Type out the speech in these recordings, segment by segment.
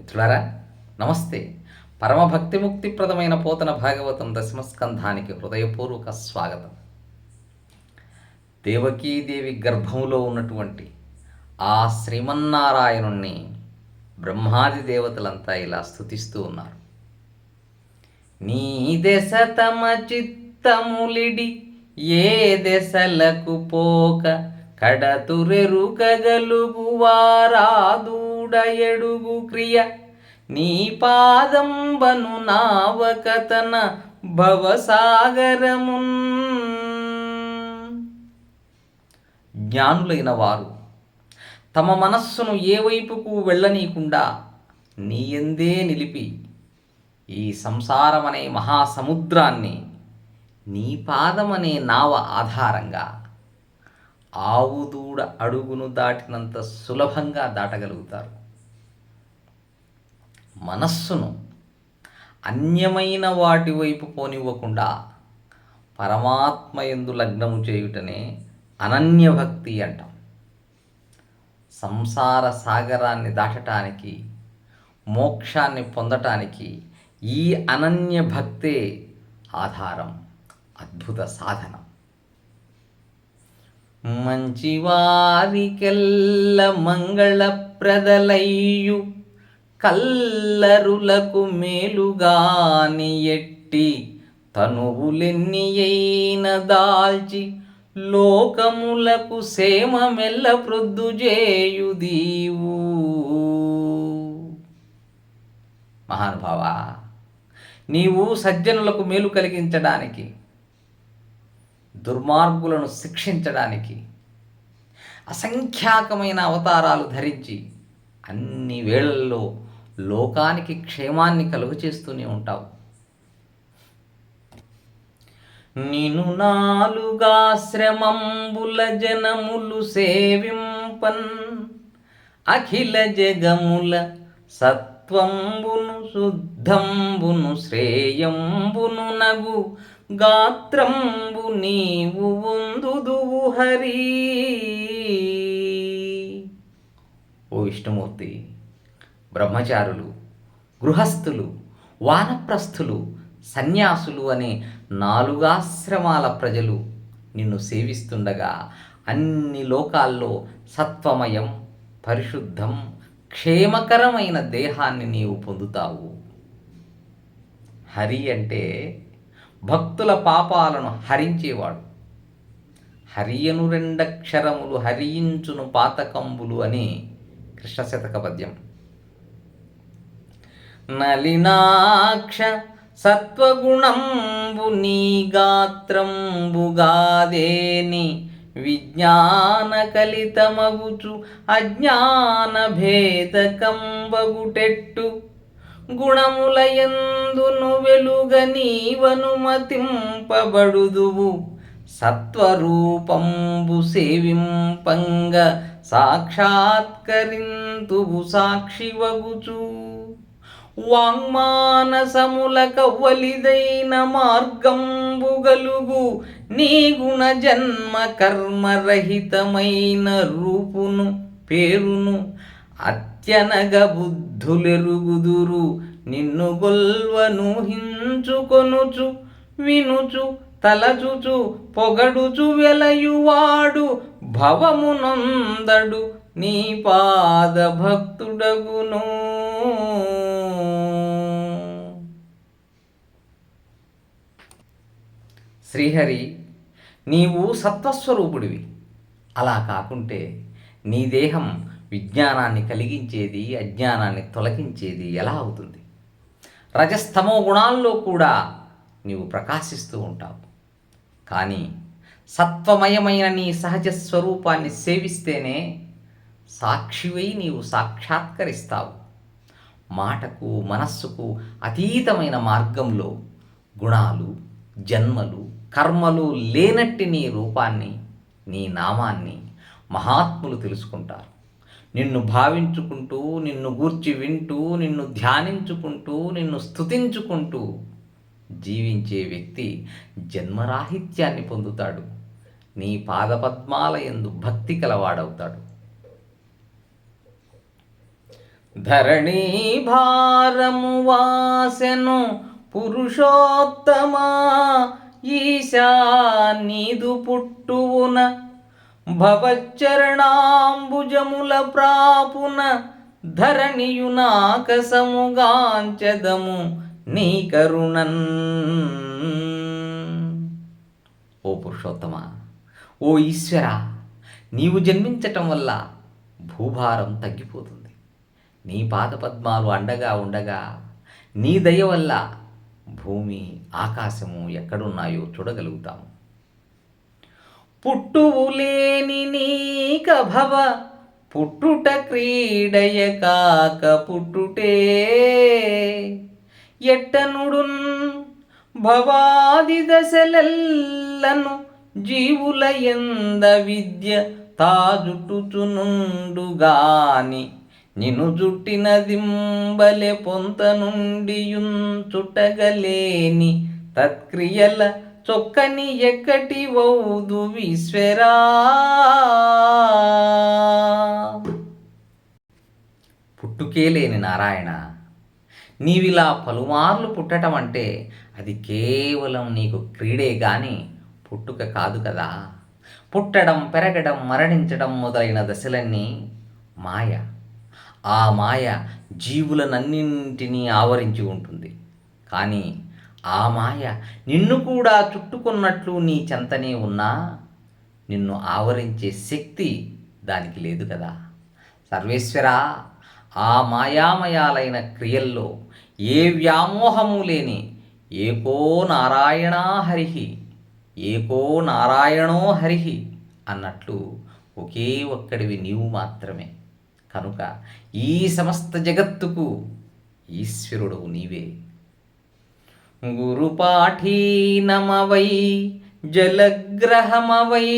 మిత్రులారా నమస్తే. పరమభక్తిముక్తిప్రదమైన పోతన భాగవతం దశమస్కంధానికి హృదయపూర్వక స్వాగతం. దేవకీదేవి గర్భంలో ఉన్నటువంటి ఆ శ్రీమన్నారాయణుణ్ణి బ్రహ్మాది దేవతలంతా ఇలా స్థుతిస్తూ ఉన్నారు. నీ దశ తమ చిత్తములిడి ఏ దశలకు పోక కడతురెరుకగలుగు వారాదూడ ఎడుగు క్రియ. నీ పాదంబను నావకతన భవసాగరమున్. జ్ఞానులైన వారు తమ మనస్సును ఏ వైపుకు వెళ్ళనీయకుండా నీ ఎందే నిలిపి ఈ సంసారమనే మహాసముద్రాన్ని నీ పాదమనే నావ ఆధారంగా ఆవు దూడ అడుగును దాటినంత సులభంగా దాటగలుగుతారు. మనస్సును అన్యమైన వాటి వైపు పోనివ్వకుండా పరమాత్మ ఎందు లగ్నము చేయుటనే అనన్యభక్తి అంటాం. సంసార సాగరాన్ని దాటటానికి మోక్షాన్ని పొందటానికి ఈ అనన్య భక్తే ఆధారం అద్భుత సాధనం. మంచివారికెల్ల మంగళప్రదలయ్యు. కల్లరులకు మేలుగాని ఎట్టి తనువులెన్నియైన దాల్చి లోకములకు సేమమెల్ల ప్రొద్దుజేయు చేయుదీవు మహానుభావ నీవు సజ్జనులకు మేలు కలిగించడానికి దుర్మార్గులను శిక్షించడానికి అసంఖ్యాకమైన అవతారాలు ధరించి అన్ని వేళల్లో లోకానికి క్షేమాన్ని కలుగు చేస్తూనే ఉంటావు. నిను నాలుగాశ్రమంబుల జనములు సేవింపన్. అఖిల జగముల సత్వంబును శుద్ధంబును శ్రేయంబును నగు గాత్రంబు నీవు వందుదువు హరి. ఓ విష్ణుమూర్తి బ్రహ్మచారులు గృహస్థులు వానప్రస్థులు సన్యాసులు అనే నాలుగాశ్రమాల ప్రజలు నిన్ను సేవిస్తుండగా అన్ని లోకాల్లో సత్వమయం పరిశుద్ధం క్షేమకరమైన దేహాన్ని నీవు పొందుతావు. హరి అంటే భక్తుల పాపాలను హరించేవాడు. హరియను రెండక్షరములు హరించును పాతకంబులు అని కృష్ణశతక పద్యం నలినాక్ష సత్వగుణంబు నీ గాత్రంబుగాదేని విజ్ఞాన కలితమగుచు అజ్ఞాన భేదకంబగుటెట్టు. గుణములయందును వెలుగ నీవనుమతింపబడుదువు సత్వరూపంబు సేవింపంగ సాక్షాత్కరింతువు సాక్షివగుచు వాంగ్మానసముల కవ్వలిదైన మార్గంబు గలుగు. నీ గుణ జన్మ కర్మరహితమైన రూపును పేరును అత్యనగ బుద్ధులెరుగుదురు. నిన్ను గొల్వను హించుకొనుచు వినుచు తలచుచు పొగడుచు వెలయువాడు భవమునందడు నీ పాద భక్తుడగును శ్రీహరి నీవు సత్వస్వరూపుడివి. అలా కాకుంటే నీ దేహం విజ్ఞానాన్ని కలిగించేది అజ్ఞానాన్ని తొలగించేది ఎలా అవుతుంది? రజస్తమో గుణాల్లో కూడా నీవు ప్రకాశిస్తూ ఉంటావు. కానీ సత్వమయమైన నీ సహజ స్వరూపాన్ని సేవిస్తేనే సాక్షివై నీవు సాక్షాత్కరిస్తావు. మాటకు మనస్సుకు అతీతమైన మార్గంలో గుణాలు జన్మలు కర్మలు లేనట్టి నీ రూపాన్ని నీ నామాన్ని మహాత్ములు తెలుసుకుంటారు. నిన్ను భావించుకుంటూ నిన్ను గూర్చి వింటూ నిన్ను ధ్యానించుకుంటూ నిన్ను స్తుతించుకుంటూ జీవించే వ్యక్తి జన్మరాహిత్యాన్ని పొందుతాడు. నీ పాదపద్మాల యందు భక్తి కలవాడవుతాడు. ధరణీ భారము వాసెను పురుషోత్తమా ఈశా నీదు పుట్టువున భవచ్చరణాంబుజముల ప్రాపున ధరణియునాకసముగాంచదము నీ కరుణన్. ఓ పురుషోత్తమా ఓ ఈశ్వర నీవు జన్మించటం వల్ల భూభారం తగ్గిపోతుంది. నీ పాదపద్మాలు అండగా ఉండగా నీ దయ వల్ల భూమి ఆకాశము ఎక్కడున్నాయో చూడగలుగుతాము. పుట్టువు లేని నీక భవ పుట్టుట క్రీడయ కాక పుట్టుటే. ఎట్టనుడున్ భవాది దశలెల్లను జీవుల ఎంద విద్య తాజుట్టుచునుండుగాని నిను జుట్టిన దింబలె పొంత నుండియుంచుటగలేని తత్క్రియల చొక్కని ఎక్కటి వౌదు విశ్వరా. పుట్టుకే లేని నారాయణ నీవిలా పలుమార్లు పుట్టటం అంటే అది కేవలం నీకు క్రీడే కానీ పుట్టుక కాదు కదా. పుట్టడం పెరగడం మరణించడం మొదలైన దశలన్నీ మాయ. ఆ మాయ జీవులనన్నింటినీ ఆవరించి ఉంటుంది. కానీ ఆ మాయ నిన్ను కూడా చుట్టుకున్నట్లు నీ చెంతనే ఉన్నా నిన్ను ఆవరించే శక్తి దానికి లేదు కదా. సర్వేశ్వరా ఆ మాయామయాలైన క్రియల్లో ఏ వ్యామోహము లేని ఏకో నారాయణా హరిహి ఏకో నారాయణో హరిహి అన్నట్లు ఒకే ఒక్కడివి నీవు మాత్రమే. కనుక ఈ సమస్త జగత్తుకు ఈశ్వరుడు నీవే. గురుపాఠీనమవై జలగ్రహమవై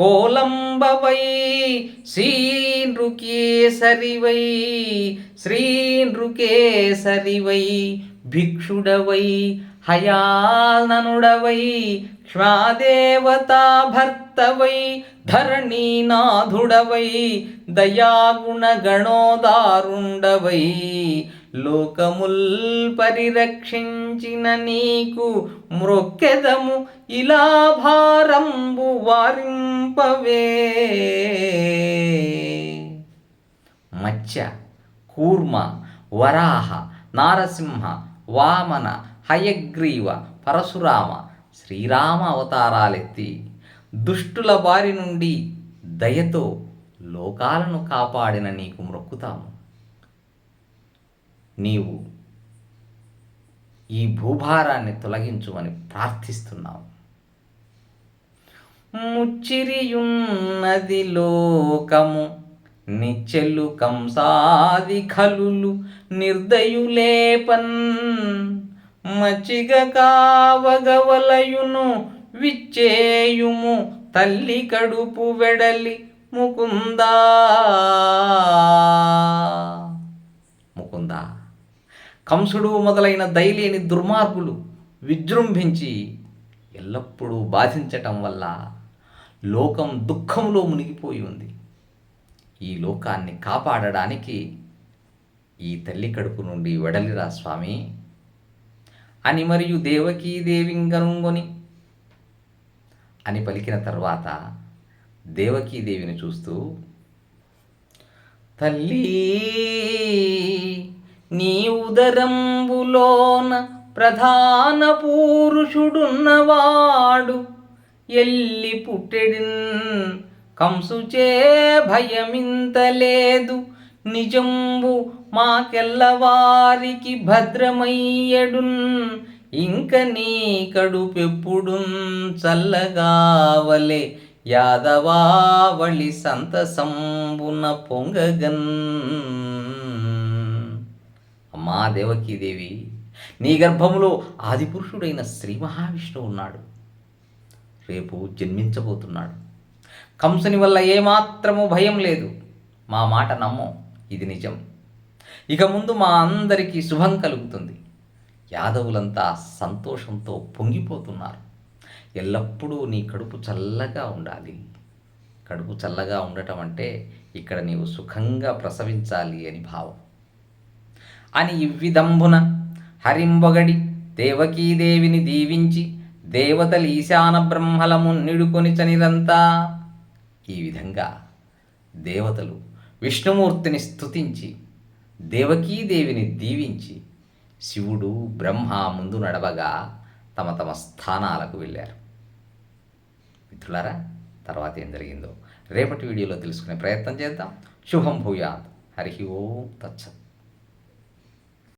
కోలంబవై శ్రీనృకేసరివై శ్రీనృకేసరివై భిక్షుడవై హయాననుడవై క్ష్మాదేవతా భర్తవై ధరణీనాథుడవై దయాగుణగణోదారుండవై లోకముల్ పరిరక్షించిన నీకు మ్రొక్కెదము ఇలా భారంబు వారింపవే. మత్స్య కూర్మ వరాహ నారసింహ వామన హయగ్రీవ పరశురామ శ్రీరామ అవతారాలెత్తి దుష్టుల బారి నుండి దయతో లోకాలను కాపాడిన నీకు మ్రొక్కుతాము నీవు ఈ భూభారాన్ని తొలగించుమని ప్రార్థిస్తున్నావు. ముచ్చిరియున్నది లోకము నిచ్చెల్లు కంసాది ఖలులు నిర్దయులేపన్ మచిగ కావగవలయును విచ్చేయుము తల్లి కడుపు వెడలి ముకుందా. ముకుందా? కంసుడు మొదలైన దయలేని దుర్మార్గులు విజృంభించి ఎల్లప్పుడూ బాధించటం వల్ల లోకం దుఃఖంలో మునిగిపోయి ఉంది. ఈ లోకాన్ని కాపాడడానికి ఈ తల్లి కడుపు నుండి వెడలిరా స్వామి. అని మరియు దేవకీ దేవింగనుంగొని అని పలికిన తర్వాత దేవకీదేవిని చూస్తూ తల్లి నీ ఉదరంబులోన ప్రధాన పూరుషుడున్నవాడు. ఎల్లి పుట్టెడిన్ కంసుచే భయమింతలేదు. నిజంబు మాకెల్లవారికి భద్రమయ్యడున్. ఇంక నీ కడుపెప్పుడున్ చల్లగావలే. యాదవావళి సంతసంబున పొంగగన్. అమ్మా దేవకీదేవి నీ గర్భములో ఆదిపురుషుడైన శ్రీ మహావిష్ణువు ఉన్నాడు. రేపు జన్మించబోతున్నాడు. కంసుని వల్ల ఏమాత్రము భయం లేదు. మా మాట నమ్మో ఇది నిజం. ఇక ముందు మా అందరికీ శుభం కలుగుతుంది. యాదవులంతా సంతోషంతో పొంగిపోతున్నారు. ఎల్లప్పుడూ నీ కడుపు చల్లగా ఉండాలి. కడుపు చల్లగా ఉండటం అంటే ఇక్కడ నీవు సుఖంగా ప్రసవించాలి అని భావం. అని ఇవ్విదంబున హరింబొగడి దేవకీదేవిని దీవించి దేవతలు ఈశాన బ్రహ్మలము నిడుకొని చనిరంతా ఈ విధంగా దేవతలు విష్ణుమూర్తిని స్తుతించి దేవకీదేవిని దీవించి శివుడు బ్రహ్మ ముందు నడవగా తమ తమ స్థానాలకు వెళ్ళారు. మిత్రులారా తర్వాత ఏం జరిగిందో రేపటి వీడియోలో తెలుసుకునే ప్రయత్నం చేద్దాం. శుభం భూయాత్. హరి ఓం తచ్చత్